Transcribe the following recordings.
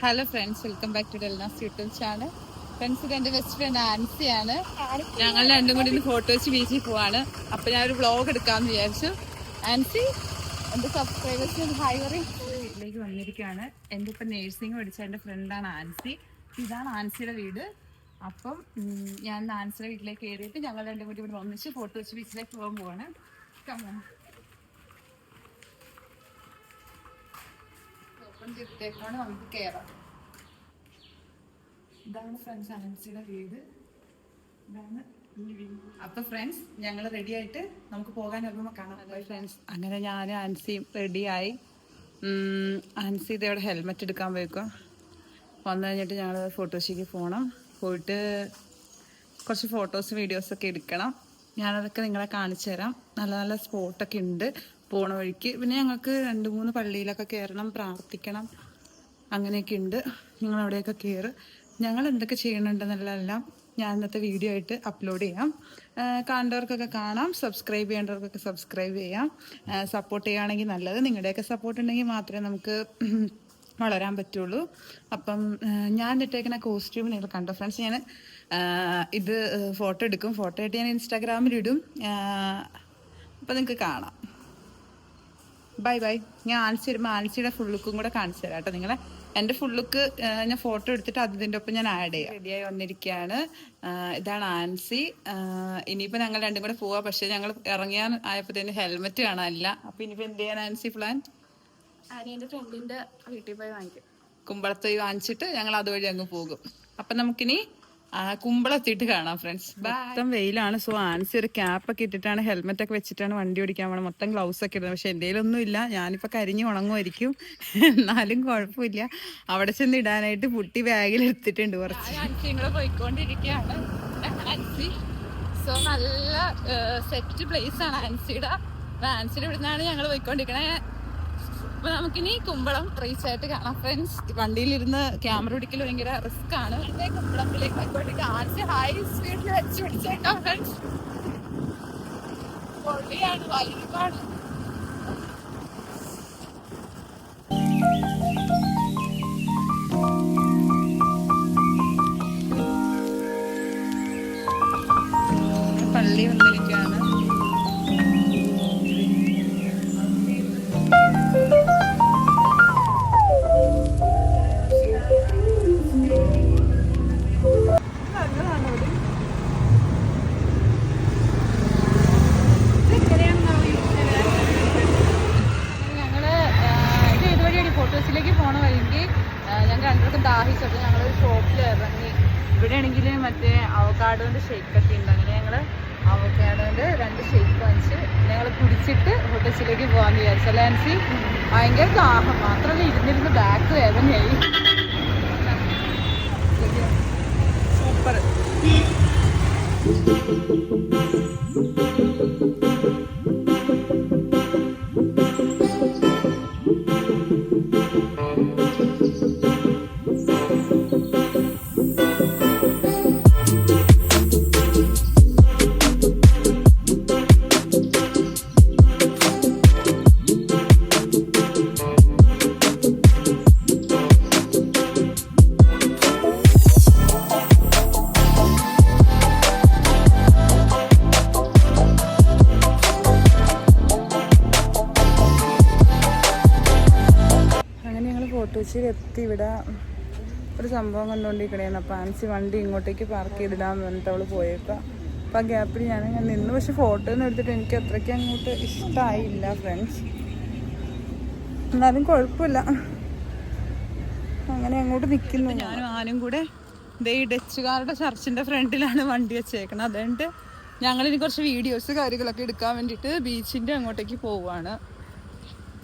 Hello friends welcome back to Delnas YouTube channel friends ഇത് എന്റെ best friend ആൻസിയാണ്. ഞങ്ങൾ രണ്ടും കൂടി ഫോട്ടോ വെച്ച് ബീച്ചിൽ പോവാണ്. അപ്പൊ ഞാൻ ഒരു വ്ളോഗ് എടുക്കാന്ന് വിചാരിച്ചു. ആൻസി എന്റെ സബ്സ്ക്രൈബേഴ്സ് ഹായ് വീട്ടിലേക്ക് വന്നിരിക്കുകയാണ്. എന്റെ ഇപ്പൊ നേഴ്സിംഗ് പഠിച്ച എന്റെ ഫ്രണ്ടാണ് ആൻസി. ഇതാണ് ആൻസിയുടെ വീട്. അപ്പം ഞാൻ ആൻസിയുടെ വീട്ടിലേക്ക് കയറിയിട്ട് ഞങ്ങൾ രണ്ടും കൂടി ഇവിടെ ഒന്നിച്ച് ഫോട്ടോ വെച്ച് ബീച്ചിലേക്ക് പോകാൻ പോവാണ്. Come ഓപ്പൺ നമുക്ക് കയറാം ഇതാണ് ഫ്രണ്ട്സ് അനൻസിയുടെ വീട്. ഇതാണ് അപ്പൊ ഫ്രണ്ട്സ് ഞങ്ങൾ റെഡി ആയിട്ട് നമുക്ക് പോകാൻ ഇറങ്ങുമ്പോൾ കാണാം. ഫ്രണ്ട്സ് അങ്ങനെ ഞാൻ ആൻസിയും റെഡിയായി ആൻസി ഇതേവിടെ ഹെൽമെറ്റ് എടുക്കാൻ പോയിക്കോ വന്നു കഴിഞ്ഞിട്ട് ഞങ്ങൾ ഫോട്ടോഷയ്ക്ക് പോകണം പോയിട്ട് കുറച്ച് ഫോട്ടോസ് വീഡിയോസൊക്കെ എടുക്കണം. ഞാനതൊക്കെ നിങ്ങളെ കാണിച്ചു തരാം. നല്ല നല്ല സ്പോട്ടൊക്കെ ഉണ്ട്. പോണ വഴിക്ക്. പിന്നെ ഞങ്ങൾക്ക് രണ്ട് മൂന്ന് പള്ളിയിലൊക്കെ കയറണം പ്രാർത്ഥിക്കണം. അങ്ങനെയൊക്കെ ഉണ്ട്. നിങ്ങൾ അവിടെയൊക്കെ കയറ് ഞങ്ങൾ എന്തൊക്കെ ചെയ്യണമെന്നുള്ളതെല്ലാം ഞാൻ ഇന്നത്തെ വീഡിയോ ആയിട്ട് അപ്ലോഡ് ചെയ്യാം. കാണേണ്ടവർക്കൊക്കെ കാണാം. സബ്സ്ക്രൈബ് ചെയ്യേണ്ടവർക്കൊക്കെ സബ്സ്ക്രൈബ് ചെയ്യാം. സപ്പോർട്ട് ചെയ്യുകയാണെങ്കിൽ നല്ലത്. നിങ്ങളുടെയൊക്കെ സപ്പോർട്ട് ഉണ്ടെങ്കിൽ മാത്രമേ നമുക്ക് വളരാൻ പറ്റുള്ളൂ. അപ്പം ഞാൻ ഇട്ടേക്കുന്ന കോസ്റ്റ്യൂം നിങ്ങൾ കണ്ടോ ഫ്രണ്ട്സ് ഞാൻ ഇത് ഫോട്ടോ എടുക്കും. ഫോട്ടോ ആയിട്ട് ഞാൻ ഇൻസ്റ്റാഗ്രാമിലിടും അപ്പം നിങ്ങൾക്ക് കാണാം. ബൈ ബൈ ഞാൻ ആൻസി വരുമ്പോൾ ആൻസിയുടെ ഫുൾ ലുക്കും കൂടെ കാണിച്ചു തരാം കേട്ടോ നിങ്ങളെ. എന്റെ ഫുൾ ലുക്ക് ഞാൻ ഫോട്ടോ എടുത്തിട്ട് അതിന്റെ ഒപ്പം ഞാൻ ആഡ് ചെയ്യാം. റെഡിയായി വന്നിരിക്കുകയാണ്. ഇതാണ് ആൻസി ഇനിയിപ്പോൾ ഞങ്ങൾ രണ്ടും കൂടെ പോവാം. പക്ഷേ ഞങ്ങൾ ഇറങ്ങിയാൻ തന്നെ ഹെൽമെറ്റ് കാണാനില്ല. അപ്പോൾ ഇനിയിപ്പോൾ എന്ത് ചെയ്യാൻ ആൻസി പ്ലാൻ ആര്യന്റെ ഫ്രണ്ടിന്റെ വീട്ടിൽ പോയി വാങ്ങിക്കും. കുമ്പളത്ത് പോയി വാങ്ങിച്ചിട്ട് ഞങ്ങൾ അതുവഴി അങ്ങ് പോകും. അപ്പം നമുക്കിനി ആ, കുമ്പളത്തിട്ട് കാണാം ഫ്രണ്ട്സ് മൊത്തം വെയിലാണ്. സോ ആൻസി ഒരു ക്യാപ്പ് ഒക്കെ ഇട്ടിട്ടാണ് ഹെൽമെറ്റ് ഒക്കെ വെച്ചിട്ടാണ് വണ്ടി ഓടിക്കാൻ പോകണം മൊത്തം ഗ്ലൗസ് ഒക്കെ ഇടുന്നത്. പക്ഷെ എന്തെങ്കിലും ഒന്നും ഇല്ല. ഞാനിപ്പോൾ കരിഞ്ഞ് ഉണങ്ങുമായിരിക്കും. എന്നാലും കുഴപ്പമില്ല. അവിടെ ചെന്ന് ഇടാനായിട്ട് പുട്ടി ബാഗിൽ എടുത്തിട്ടുണ്ട് കുറച്ച്. പോയിക്കൊണ്ടിരിക്കുകയാണ് ആൻസി സോ നല്ല സെറ്റ് പ്ലേസ് ആണ് ആൻസിയുടെ. ആൻസിയുടെ ഇവിടുന്നാണ് ഞങ്ങൾ പോയിക്കൊണ്ടിരിക്കണേ. അപ്പൊ നമുക്കിനി കുമ്പളം റീച്ച് ആയിട്ട് കാണാം. ഫ്രണ്ട്സ് വണ്ടിയിലിരുന്ന് ക്യാമറ പിടിക്കൽ ഭയങ്കര റിസ്ക് ആണ്. കുമ്പളത്തിലേക്ക് ആയിക്കോട്ടെ ആദ്യം ഹൈ സ്പീഡിൽ വെച്ച് പിടിച്ചേക്കാം ഫ്രണ്ട്സ് പൊള്ളിയാണ് വൈകാണ് ഞങ്ങൾ ഹോട്ടൽസിലേക്ക് പോകാമെന്ന് വിചാരിച്ചു. അല്ലേ ആൻസി ഭയങ്കര ദാഹം. മാത്രമല്ല ഇരുന്നിരുന്ന് ബാക്ക് വേദനയായി. സൂപ്പർ. ഞങ്ങൾ എത്തി ഇവിടെ ഒരു സംഭവം കണ്ടുകൊണ്ടിരിക്കണേന്ന്. അപ്പം ആൻസി വണ്ടി ഇങ്ങോട്ടേക്ക് പാർക്ക് ചെയ്തിടാന്ന് പറഞ്ഞിട്ട് അവൾ പോയേക്ക അപ്പം ആ ഗ്യാപ്പിൽ ഞാൻ ഞാൻ നിന്ന്. പക്ഷെ ഫോട്ടോ ഒന്നും എടുത്തിട്ട് എനിക്ക് അത്രയ്ക്ക് അങ്ങോട്ട് ഇഷ്ടമായില്ല ഫ്രണ്ട്സ് എന്നാലും കുഴപ്പമില്ല. അങ്ങനെ അങ്ങോട്ട് നിൽക്കുന്നു ഞാനും ആനും കൂടെ ദേ ഈ ഡച്ചുകാരുടെ ചർച്ചിന്റെ ഫ്രണ്ടിലാണ് വണ്ടി വെച്ചേക്കണത്. അതുകൊണ്ട് ഞങ്ങളിനി കുറച്ച് വീഡിയോസ് കാര്യങ്ങളൊക്കെ എടുക്കാൻ വേണ്ടിയിട്ട് ബീച്ചിന്റെ അങ്ങോട്ടേക്ക് പോവാണ്.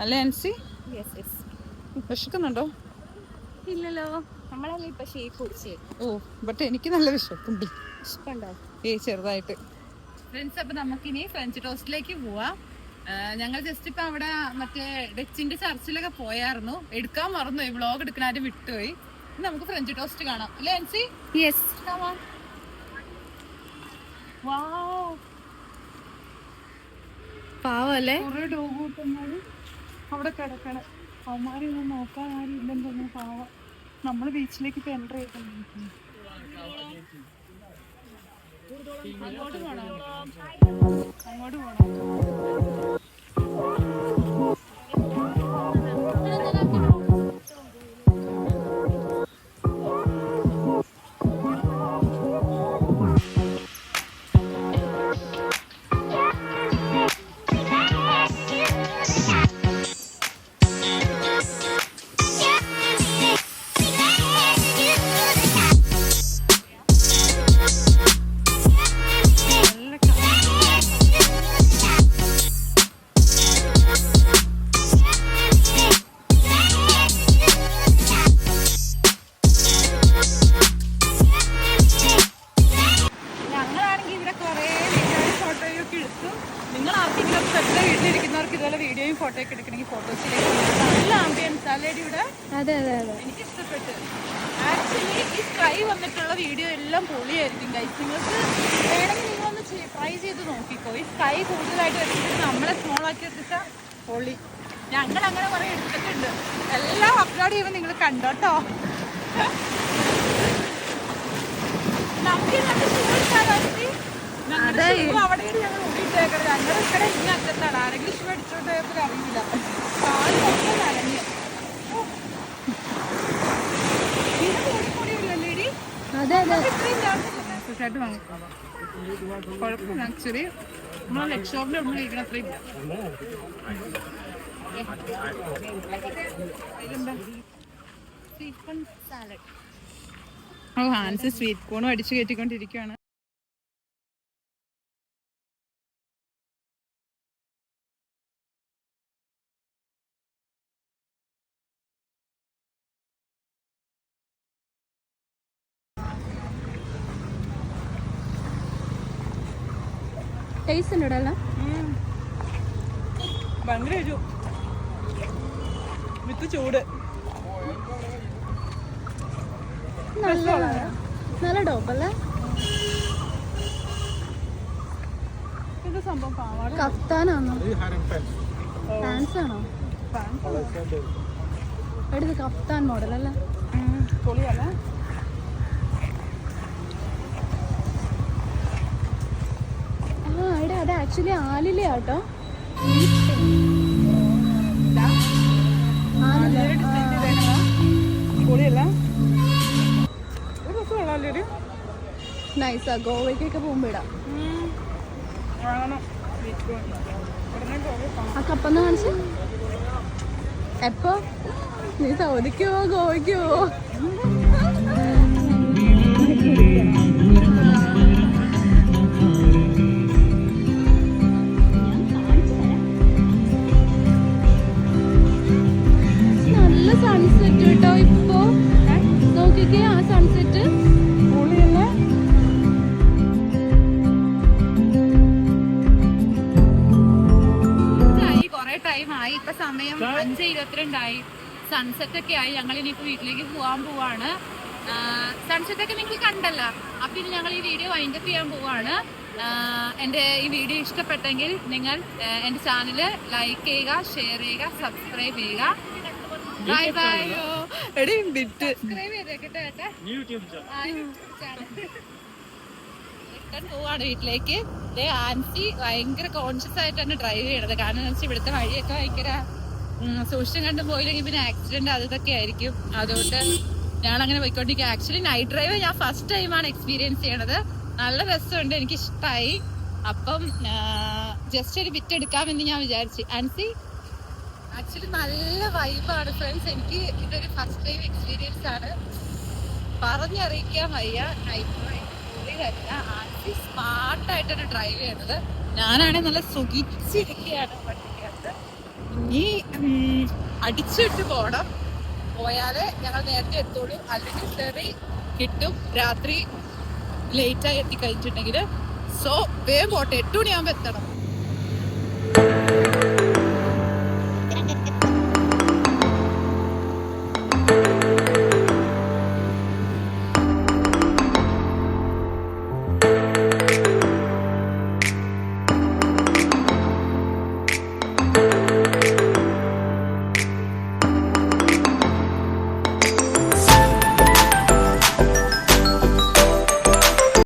അല്ലേ ആൻസി? വിശക്കുന്നുണ്ടോ? ഇല്ലല്ലോ. നമ്മളല്ലേ ഇപ്പൊ ഷേക്ക് കുടിച്ചേ ഓ ബട്ട് എനിക്ക് നല്ല വിശപ്പുണ്ട് ഇഷ്ടണ്ടോ? ഏ ചെറുതായിട്ട്. ഫ്രണ്ട്സ് അപ്പൊ നമുക്കിനി ഫ്രഞ്ച് ടോസ്റ്റിലേക്ക് പോവാം. ഞങ്ങൾ ജസ്റ്റ് ഇപ്പൊ അവിടെ മറ്റേ ഡച്ചിന്റെ ചർച്ചിലൊക്കെ പോയായിരുന്നു. എടുക്കാൻ മറന്നു വ്ളോഗ് എടുക്കണാരും വിട്ടുപോയി. ഇനി നമുക്ക് ഫ്രഞ്ച് ടോസ്റ്റ് കാണാം. അല്ലേ എൻസി യെസ് പാവല്ലേ? കുറെ ഡോഗ് കൂട്ടുന്നത്. അവിടെ കിടക്കണം. അവന്മാരെ ഒന്നും നോക്കാൻ ആരും ഇല്ലെന്ന് തോന്നുന്നു. പാവം. നമ്മൾ ബീച്ചിലേക്ക് ഇപ്പൊ എന്റർ ചെയ്തു അങ്ങോട്ട് പോണോ. അങ്ങോട്ട് പോണോ. അതെ അതെ അതെ. എനിക്ക് ഇഷ്ടപ്പെട്ടു ആക്ച്വലി ഈ സ്കൈ വന്നിട്ടുള്ള വീഡിയോ എല്ലാം പൊളിയായിരിക്കും ഗൈസ് നിങ്ങൾക്ക് വേണമെങ്കിൽ നിങ്ങളൊന്ന് ട്രൈ ചെയ്ത് നോക്കിക്കോ. ഈ സ്കൈ കൂടുതലായിട്ട് വരുന്നത് നമ്മളെ സ്മോൾ ആക്കി വെച്ചിട്ട് പൊളി. ഞങ്ങൾ അങ്ങനെ കുറെ എടുത്തിട്ടുണ്ട്. എല്ലാം അപ്ലോഡ് ചെയ്യുമ്പോൾ നിങ്ങൾ കണ്ടോട്ടോ? ഞങ്ങളുടെ ഇവിടെ ഇനി അറ്റത്താണ് ആരെങ്കിലും ഷൂ അടിച്ചോണ്ട് പോയപ്പോൾ അറിയില്ല. ഓ ഹാൻസ് സ്വീറ്റ് കോണും അടിച്ചു കയറ്റിക്കൊണ്ടിരിക്കുകയാണ് ടേസ്റ്റ് ഉണ്ട് അല്ല ഭയങ്കര ഒരു വിത്ത് ചൂട്. നല്ല നല്ല ഡോപ്പല്ലേ? ഇത് സംഭവം? പാവാട? കഫ്താനാണോ പാൻസ് ആണോ എടുത്ത് കഫ്താൻ മോഡൽ അല്ലേ പൊളിയല്ല ആ ഇവിടെ അത് ആക്ച്വലി ആലിലെ ആട്ടോ. നൈസാ ഗോവയ്ക്കൊക്കെ പോകുമ്പോ ഇടാം. ആ കപ്പെന്ന് കാണിച്ച്. എപ്പോ? നീ സൗദിക്ക് പോവോ ഗോവയ്ക്ക് പോവോ? ഇരുപത്തിരണ്ടായി സൺസെറ്റ് ഒക്കെ ആയി. ഞങ്ങൾ ഇനിയിപ്പോ വീട്ടിലേക്ക് പോവാൻ പോവാണ്. സൺസെറ്റ് ഒക്കെ നിങ്ങൾ കണ്ടല്ല. അപ്പൊ ഇനി ഞങ്ങൾ ഈ വീഡിയോ വൈൻഡപ്പ് ചെയ്യാൻ പോവാണ്. എന്റെ എന്റെ ഈ വീഡിയോ ഇഷ്ടപ്പെട്ടെങ്കിൽ നിങ്ങൾ എന്റെ എന്റെ ചാനൽ ലൈക്ക് ചെയ്യുക ഷെയർ ചെയ്യുക. സബ്സ്ക്രൈബ് ചെയ്യുക ബൈ ബൈ എടി ബിറ്റ് സബ്സ്ക്രൈബ് ചെയ്തേക്കട്ടെ ഏട്ടാ റിട്ടേൺ പോവാണ് വീട്ടിലേക്ക്. ദേ ആൻസി ഭയങ്കര കോൺഷ്യസ് ആയിട്ടാണ് ഡ്രൈവ് ചെയ്യണത്. കാരണം ഇവിടുത്തെ വഴിയൊക്കെ ഭയങ്കര സൂക്ഷിച്ചും കണ്ടും പോയില്ലെങ്കിൽ പിന്നെ ആക്സിഡന്റ് അത് ഇതൊക്കെ ആയിരിക്കും. അതുകൊണ്ട് ഞാൻ അങ്ങനെ പോയിക്കൊണ്ടിരിക്കുക ആക്ച്വലി നൈറ്റ് ഡ്രൈവ് ഞാൻ ഫസ്റ്റ് ടൈമാണ് എക്സ്പീരിയൻസ് ചെയ്യണത്. നല്ല രസമുണ്ട് എനിക്ക് ഇഷ്ടമായി അപ്പം ജസ്റ്റ് ഒരു ബിറ്റ് എടുക്കാമെന്ന് ഞാൻ വിചാരിച്ചു. ആൻസി? ആക്ച്വലി നല്ല വൈബാണ് ഫ്രണ്ട്സ് എനിക്ക് ഇതൊരു ഫസ്റ്റ് ടൈം എക്സ്പീരിയൻസ് ആണ്. പറഞ്ഞറിയിക്കാൻ വയ്യ. നൈറ്റ് ഡ്രൈവ് ആൻസി സ്മാർട്ടായിട്ടാണ് ഡ്രൈവ് ചെയ്യണത്. ഞാനാണെങ്കിൽ നല്ല സുഖിച്ചിരിക്കുകയാണ് ഇനി അടിച്ചിട്ട് പോണം പോയാലേ ഞങ്ങൾ നേരത്തെ എത്തുള്ളൂ. അല്ലെങ്കിൽ ചെറി കിട്ടും. രാത്രി ലേറ്റായി എത്തിക്കഴിഞ്ഞിട്ടുണ്ടെങ്കിൽ സോ വേഗം പോട്ടെ. എട്ട് മണിയാകുമ്പോൾ എത്തണം.